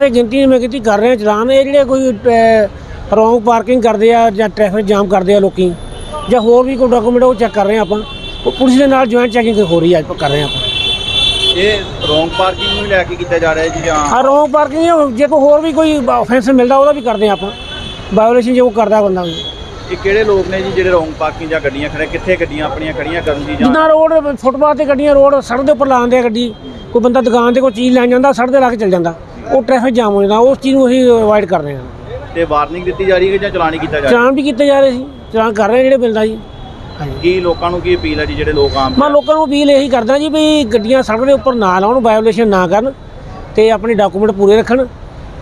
ਇਹ ਗਿਣਤੀ ਮੈਂ ਕੀਤੀ ਕਰ ਰਹੇ ਚਲਾਨ। ਇਹ ਜਿਹੜੇ ਕੋਈ ਰੋਂਗ ਪਾਰਕਿੰਗ ਕਰਦੇ ਆ ਜਾਂ ਟ੍ਰੈਫਿਕ ਜਾਮ ਕਰਦੇ ਆ ਲੋਕੀ ਜਾਂ ਹੋਰ ਵੀ ਕੋਈ ਡਾਕੂਮੈਂਟ ਉਹ ਚੈੱਕ ਕਰ ਰਹੇ ਆਪਾਂ। ਉਹ ਪੁਲਿਸ ਦੇ ਨਾਲ ਜੁਆਇੰਟ ਚੈਕਿੰਗ ਹੋ ਰਹੀ ਹੈ ਅੱਜ ਕਰ ਰਹੇ ਆਪਾਂ। ਇਹ ਰੋਂਗ ਪਾਰਕਿੰਗ ਨੂੰ ਹੀ ਲੈ ਕੇ ਕੀਤਾ ਜਾ ਰਿਹਾ ਹੈ ਜੀ ਜਾਂ ਆ ਰੋਂਗ ਪਾਰਕਿੰਗ ਜੇ ਕੋਈ ਹੋਰ ਵੀ ਕੋਈ ਆਫੈਂਸ ਮਿਲਦਾ ਉਹਦਾ ਵੀ ਕਰਦੇ ਆ ਆਪਾਂ। ਵਾਇਓਲੇਸ਼ਨ ਜੋ ਕਰਦਾ ਬੰਦਾ ਵੀ। ਇਹ ਕਿਹੜੇ ਲੋਕ ਨੇ ਜੀ ਜਿਹੜੇ ਰੋਂਗ ਪਾਰਕਿੰਗ ਜਾਂ ਗੱਡੀਆਂ ਖੜੇ ਕਿੱਥੇ ਗੱਡੀਆਂ ਆਪਣੀਆਂ ਖੜੀਆਂ ਕਰਨ ਦੀ ਜਾਂ ਜਿੱਦਾਂ ਰੋਡ ਫੁੱਟਪਾਥ ਤੇ ਗੱਡੀਆਂ ਰੋਡ ਸੜਕ ਦੇ ਉੱਪਰ ਲਾਉਂਦੇ ਆ ਗੱਡੀ ਕੋਈ ਬੰਦਾ ਦੁਕਾਨ ਤੇ ਕੋਈ ਚੀਜ਼ ਲੈਣ ਜਾਂਦਾ ਸੜਕ ਤੇ ਲਾ ਕੇ ਚੱਲ ਜਾਂਦਾ। ਉਹ ਟ੍ਰੈਫਿਕ ਜਾਮ ਹੋ ਜਾਂਦਾ ਉਸ ਚੀਜ਼ ਨੂੰ ਅਸੀਂ ਅਵਾਇਡ ਕਰ ਰਹੇ ਹਾਂ। ਤੇ ਵਾਰਨਿੰਗ ਦਿੱਤੀ ਜਾ ਰਹੀ ਹੈ ਜਾਂ ਚਲਾਨ ਹੀ ਕੀਤਾ ਜਾ ਰਿਹਾ? ਚਲਾਨ ਵੀ ਕੀਤੇ ਜਾ ਰਹੇ ਸੀ ਚਲਾਨ ਕਰ ਰਹੇ ਜਿਹੜੇ ਮਿਲਦਾ ਜੀ। ਕੀ ਲੋਕਾਂ ਨੂੰ ਕੀ ਅਪੀਲ ਹੈ ਜੀ ਜਿਹੜੇ ਲੋਕ ਆਮ ਮੈਂ ਲੋਕਾਂ ਨੂੰ ਅਪੀਲ ਇਹੀ ਕਰਦਾ ਜੀ ਵੀ ਗੱਡੀਆਂ ਸੜਕ ਦੇ ਉੱਪਰ ਨਾ ਲਾਉਣ ਵਾਇਓਲੇਸ਼ਨ ਨਾ ਕਰਨ ਤੇ ਆਪਣੇ ਡਾਕੂਮੈਂਟ ਪੂਰੇ ਰੱਖਣ।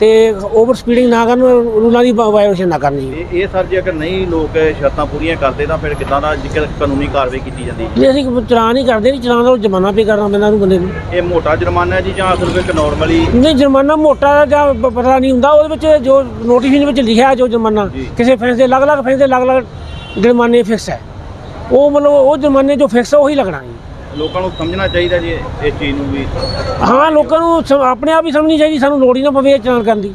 ਤੇ ਓਵਰ ਸਪੀਡਿੰਗ ਨਾ ਕਰਨ ਰੂਲਾਂ ਦੀ ਵਾਇਓਲੇਸ਼ਨ ਨਾ ਕਰਨ। ਇਹ ਇਹ ਸਰ ਜੇ ਅਗਰ ਨਹੀਂ ਲੋਕ ਸ਼ਰਤਾਂ ਪੂਰੀਆਂ ਕਰਦੇ ਤਾਂ ਫਿਰ ਕਿੱਦਾਂ ਦਾ ਜੇਕਰ ਕਾਨੂੰਨੀ ਕਾਰਵਾਈ ਕੀਤੀ ਜਾਂਦੀ? ਹੈ ਜੇ ਅਸੀਂ ਚਲਾਨ ਹੀ ਕਰਦੇ ਨਹੀਂ ਚਲਾਨ ਦਾ ਜੁਰਮਾਨਾ ਪੇ ਕਰਨਾ ਪੈਂਦਾ ਉਹਨੂੰ ਬੰਦੇ ਨੂੰ। ਇਹ ਮੋਟਾ ਜੁਰਮਾਨਾ ਹੈ ਜੀ ਜਾਂ ਸਿਰਫ ਇੱਕ ਨਾਰਮਲੀ ਨਹੀਂ ਜੁਰਮਾਨਾ ਮੋਟਾ ਜਾਂ ਪਤਾ ਨਹੀਂ ਹੁੰਦਾ ਉਹਦੇ ਵਿੱਚ ਜੋ ਨੋਟੀਫਿਕੇਸ਼ਨ ਵਿੱਚ ਲਿਖਿਆ ਜੋ ਜੁਰਮਾਨਾ। ਕਿਸੇ ਫੈਂਸ ਦੇ ਅਲੱਗ-ਅਲੱਗ ਫੈਂਸ ਦੇ ਅਲੱਗ-ਅਲੱਗ ਜੁਰਮਾਨੇ ਫਿਕਸ ਹੈ। ਉਹ ਮਤਲਬ ਉਹ ਜੁਰਮਾਨੇ ਜੋ ਫਿਕਸ ਹੈ ਉਹੀ ਲੱਗਣਾ ਜੀ। ਲੋਕਾਂ ਨੂੰ ਸਮਝਣਾ ਚਾਹੀਦਾ ਜੀ ਇਸ ਚੀਜ਼ ਨੂੰ ਵੀ। ਹਾਂ, ਲੋਕਾਂ ਨੂੰ ਸਮ- ਆਪਣੇ ਆਪ ਹੀ ਸਮਝਣੀ ਚਾਹੀਦੀ, ਸਾਨੂੰ ਲੋੜ ਹੀ ਨਾ ਪਵੇ ਇਹ ਚਲਾਨ ਕਰਨ ਦੀ।